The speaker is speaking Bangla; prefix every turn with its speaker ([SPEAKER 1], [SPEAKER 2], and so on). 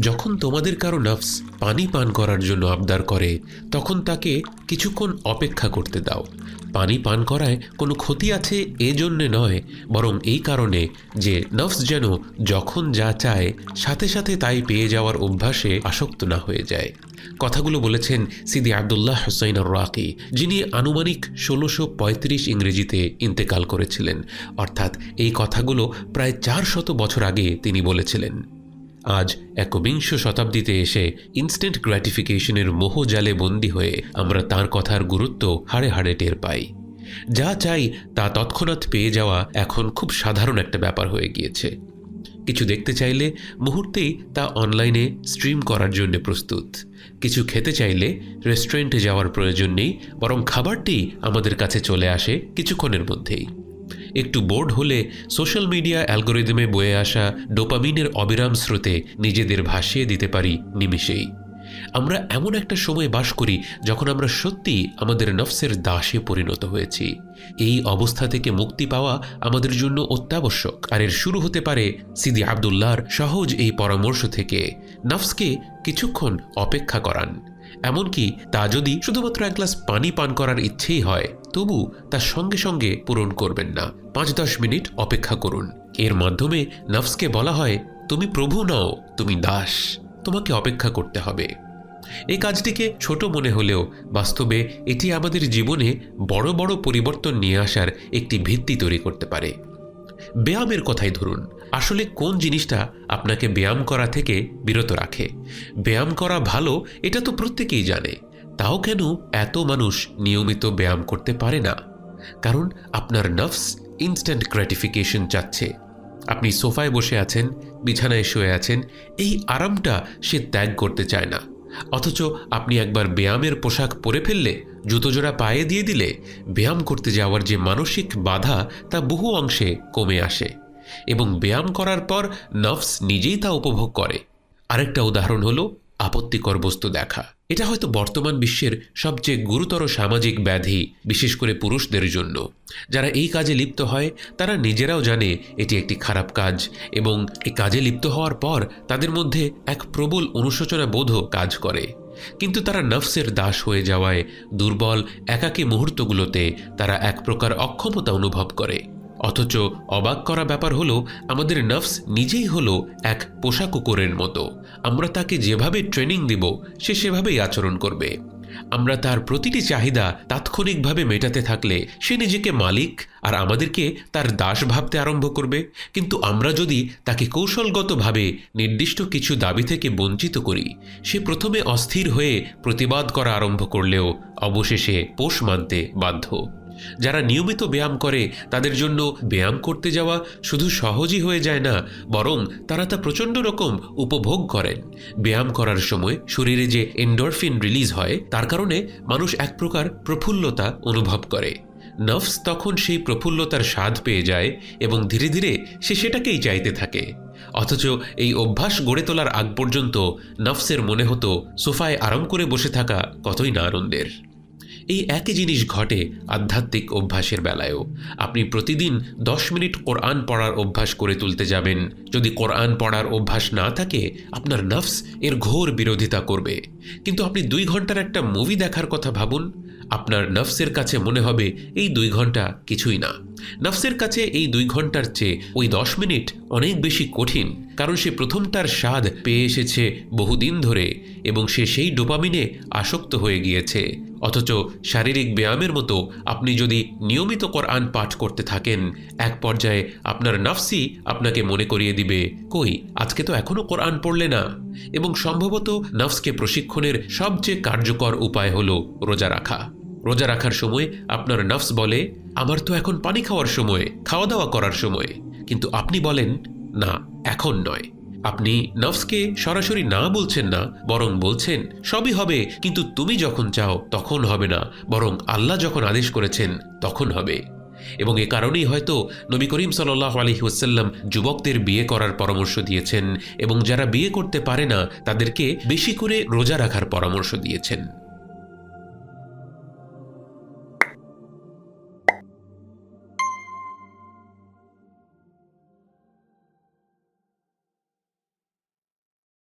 [SPEAKER 1] যখন তোমাদের কারও নফস পানি পান করার জন্য আবদার করে, তখন তাকে কিছুক্ষণ অপেক্ষা করতে দাও। পানি পান করায় কোনো ক্ষতি আছে এজন্যে নয়, বরং এই কারণে যে নফস যেন যখন যা চায়, সাথে সাথে তাই পেয়ে যাওয়ার অভ্যাসে আসক্ত না হয়ে যায়। কথাগুলো বলেছেন সিদি আবদুল্লাহ হুসাইন রাকি যিনি আনুমানিক ষোলোশো পঁয়ত্রিশ ইংরেজিতে ইন্তেকাল করেছিলেন। অর্থাৎ এই কথাগুলো প্রায় চার শত বছর আগে তিনি বলেছিলেন। আজ একবিংশ শতাব্দীতে এসে ইনস্ট্যান্ট গ্র্যাটিফিকেশনের মোহজালে বন্দী হয়ে আমরা তার কথার গুরুত্ব হাড়ে হাড়ে টের পাই। যা চাই তা তৎক্ষণাৎ পেয়ে যাওয়া এখন খুব সাধারণ একটা ব্যাপার হয়ে গিয়েছে। কিছু দেখতে চাইলে মুহূর্তেই তা অনলাইনে স্ট্রিম করার জন্য প্রস্তুত। কিছু খেতে চাইলে রেস্টুরেন্টে যাওয়ার প্রয়োজন নেই, বরং খাবারটি আমাদের কাছে চলে আসে কিছুক্ষণের মধ্যেই। একটু বোর্ড হলে সোশ্যাল মিডিয়া অ্যালগোরিদমে বয়ে আসা ডোপামিনের অবিরাম স্রোতে নিজেদের ভাসিয়ে দিতে পারি নিমিষেই। আমরা এমন একটা সময় বাস করি যখন আমরা সত্যি আমাদের নফসের দাসে পরিণত হয়েছি। এই অবস্থা থেকে মুক্তি পাওয়া আমাদের জন্য অত্যাবশ্যক। আর এর শুরু হতে পারে সিদি আবদুল্লাহর সহজ এই পরামর্শ থেকে। নফসকে কিছুক্ষণ অপেক্ষা করান। এমনকি তা যদি শুধুমাত্র এক গ্লাস পানি পান করার ইচ্ছেই হয়, তবু তার সঙ্গে সঙ্গে পূরণ করবেন না। পাঁচ দশ মিনিট অপেক্ষা করুন। এর মাধ্যমে নফসকে বলা হয়, তুমি প্রভু নও, তুমি দাস, তোমাকে অপেক্ষা করতে হবে। এই কাজটিকে ছোট মনে হলেও বাস্তবে এটি আমাদের জীবনে বড় বড় পরিবর্তন নিয়ে আসার একটি ভিত্তি তৈরি করতে পারে। ব্যায়ামের কথাই ধরুন। আসলে কোন জিনিসটা আপনাকে ব্যায়াম করা থেকে বিরত রাখে? ব্যায়াম করা ভালো, এটা তো প্রত্যেকেই জানে। তাও কেন এত মানুষ নিয়মিত ব্যায়াম করতে পারে না? কারণ আপনার নার্ভস ইনস্ট্যান্ট গ্র্যাটিফিকেশন চাচ্ছে। আপনি সোফায় বসে আছেন, বিছানায় শুয়ে আছেন, এই আরামটা সে ত্যাগ করতে চায় না। অথচ আপনি একবার ব্যায়ামের পোশাক পরে ফেললে, জুতোজোড়া পায়ে দিয়ে দিলে, ব্যায়াম করতে যাওয়ার যে মানসিক বাধা তা বহু অংশে কমে আসে এবং ব্যায়াম করার পর নফস নিজেই তা উপভোগ করে। আরেকটা উদাহরণ হলো আপত্তিকর বস্তু দেখা। এটা হয়তো বর্তমান বিশ্বের সবচেয়ে গুরুতর সামাজিক ব্যাধি, বিশেষ করে পুরুষদের জন্য। যারা এই কাজে লিপ্ত হয়, তারা নিজেরাও জানে এটি একটি খারাপ কাজ এবং এই কাজে লিপ্ত হওয়ার পর তাদের মধ্যে এক প্রবল অনুশোচনা বোধও কাজ করে। কিন্তু তারা নফসের দাস হয়ে যাওয়ায় দুর্বল, একাকী মুহূর্তগুলোতে তারা এক প্রকার অক্ষমতা অনুভব করে। অথচ অবাক করা ব্যাপার হলো, আমাদের নফস নিজেই হলো এক পোষা কুকুরের মতো। আমরা তাকে যেভাবে ট্রেনিং দিব, সে সেভাবেই আচরণ করবে। আমরা তার প্রতিটি চাহিদা তাৎক্ষণিকভাবে মেটাতে থাকলে সে নিজেকে মালিক আর আমাদেরকে তার দাস ভাবতে আরম্ভ করবে। কিন্তু আমরা যদি তাকে কৌশলগতভাবে নির্দিষ্ট কিছু দাবি থেকে বঞ্চিত করি, সে প্রথমে অস্থির হয়ে প্রতিবাদ করা আরম্ভ করলেও অবশেষে পোষ মানতে বাধ্য। যারা নিয়মিত ব্যায়াম করে, তাদের জন্য ব্যায়াম করতে যাওয়া শুধু সহজই হয়ে যায় না, বরং তারা তা প্রচণ্ড রকম উপভোগ করেন। ব্যায়াম করার সময় শরীরে যে এন্ডরফিন রিলিজ হয়, তার কারণে মানুষ এক প্রকার প্রফুল্লতা অনুভব করে। নফস তখন সেই প্রফুল্লতার স্বাদ পেয়ে যায় এবং ধীরে ধীরে সে সেটাকেই চাইতে থাকে। অথচ এই অভ্যাস গড়ে তোলার আগ পর্যন্ত নফসের মনে হতো, সোফায় আরাম করে বসে থাকা কতই না আনন্দের। এই একই জিনিস ঘটে আধ্যাত্মিক অভ্যাসের বেলায়ও। আপনি প্রতিদিন দশ মিনিট কোরআন পড়ার অভ্যাস করে তুলতে যাবেন। যদি কোরআন পড়ার অভ্যাস না থাকে, আপনার নফস এর ঘোর বিরোধিতা করবে। কিন্তু আপনি দুই ঘণ্টার একটা মুভি দেখার কথা ভাবুন। আপনার নফসের কাছে মনে হবে এই দুই ঘণ্টা কিছুই না। নফসের কাছে এই দুই ঘণ্টার চেয়ে ওই দশ মিনিট অনেক বেশি কঠিন, কারণ সে প্রথমটার স্বাদ পেয়ে এসেছে বহুদিন ধরে এবং সে সেই ডোপামিনে আসক্ত হয়ে গিয়েছে। অথচ শারীরিক ব্যায়ামের মতো আপনি যদি নিয়মিত কোরআন পাঠ করতে থাকেন, এক পর্যায়ে আপনার নফসি আপনাকে মনে করিয়ে দিবে, কই, আজকে তো এখনও কোরআন পড়লে না। এবং সম্ভবত নফসকে প্রশিক্ষণের সবচেয়ে কার্যকর উপায় হলো রোজা রাখা। রোজা রাখার সময় আপনার নফস বলে, আমার তো এখন পানি খাওয়ার সময় খাওয়া দাওয়া করার সময়। কিন্তু আপনি বলেন, না, এখন নয়। আপনি নফসকে সরাসরি না বলছেন না, বরং বলছেন, সবই হবে, কিন্তু তুমি যখন চাও তখন হবে না, বরং আল্লাহ যখন আদেশ করেছেন তখন হবে। এবং এ কারণেই হয়তো নবী করিম সাল্লাহ আলহিউসাল্লাম যুবকদের বিয়ে করার পরামর্শ দিয়েছেন এবং যারা বিয়ে করতে পারে না, তাদেরকে বেশি করে রোজা রাখার পরামর্শ দিয়েছেন।